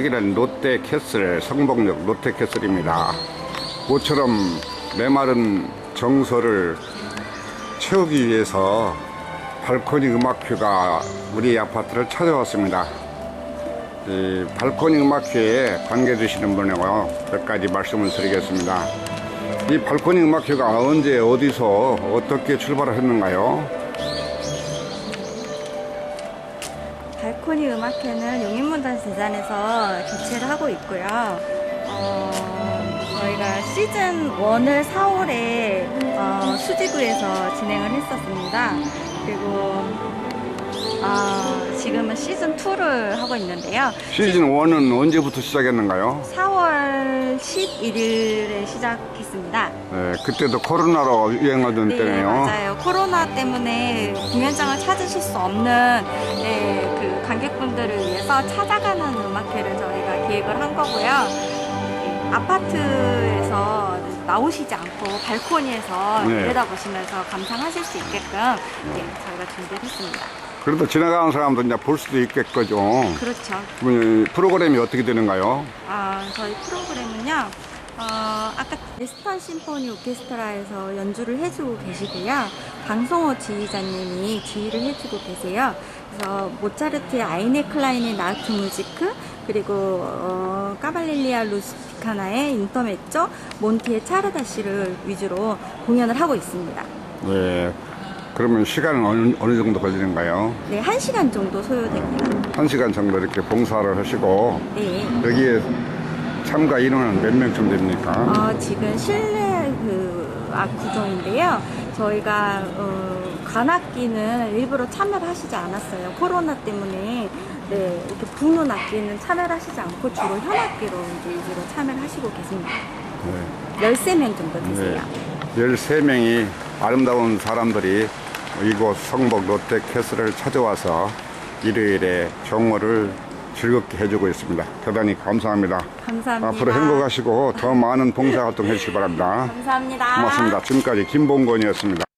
여기는 롯데캐슬 성북역 롯데캐슬입니다. 모처럼 메마른 정서를 채우기 위해서 발코니 음악회가 우리 아파트를 찾아왔습니다. 이 발코니 음악회에 관계되시는 분하고 몇 가지 말씀을 드리겠습니다. 이 발코니 음악회가 언제 어디서 어떻게 출발을 했는가요? 코니 음악회는 용인문단 재단에서 개최를 하고 있고요. 어, 저희가 시즌 1을 4월에 어, 수지구에서 진행을 했었습니다. 그리고 어, 지금은 시즌 2를 하고 있는데요. 시즌 1은 언제부터 시작했는가요? 4월 11일에 시작했습니다. 네, 그때도 코로나로 유행하던 네, 때네요. 맞아요. 코로나 때문에 공연장을 찾으실 수 없는 네, 그 관객분들을 위해서 찾아가는 음악회를 저희가 계획을 한 거고요. 네, 아파트에서 나오시지 않고 발코니에서 네. 내려다보시면서 감상하실 수 있게끔 네, 저희가 준비를 했습니다. 그래도 지나가는 사람도 이제 볼 수도 있겠거죠. 그렇죠. 그러면 프로그램이 어떻게 되는가요? 아, 저희 프로그램은요. 어, 아까 웨스턴 심포니 오케스트라에서 연주를 해주고 계시고요. 방송호 지휘자님이 지휘를 해주고 계세요. 그래서 모차르트의 아이네 클라인의 나우트 무지크, 그리고 어, 까발렐리아 루스피카나의 인터메쪼, 몬티의 차르다시를 위주로 공연을 하고 있습니다. 네. 그러면 시간은 어느, 어느 정도 걸리는가요? 네, 한 시간 정도 소요됩니다. 한 시간 정도 이렇게 봉사를 하시고 네. 여기에 참가 인원은 몇 명쯤 됩니까? 어, 지금 실내 그 악구종인데요. 저희가 어, 관악기는 일부러 참여를 하시지 않았어요. 코로나 때문에 네, 이렇게 부는 악기는 참여를 하시지 않고 주로 현악기로 이제 위주로 참여를 하시고 계십니다. 네. 13명 정도 되세요. 13명이 아름다운 사람들이 이곳 성북 롯데 캐슬을 찾아와서 일요일에 정오를 즐겁게 해주고 있습니다. 대단히 감사합니다. 감사합니다. 앞으로 행복하시고 더 많은 봉사활동 해주시기 바랍니다. 감사합니다. 고맙습니다. 지금까지 김봉건이었습니다.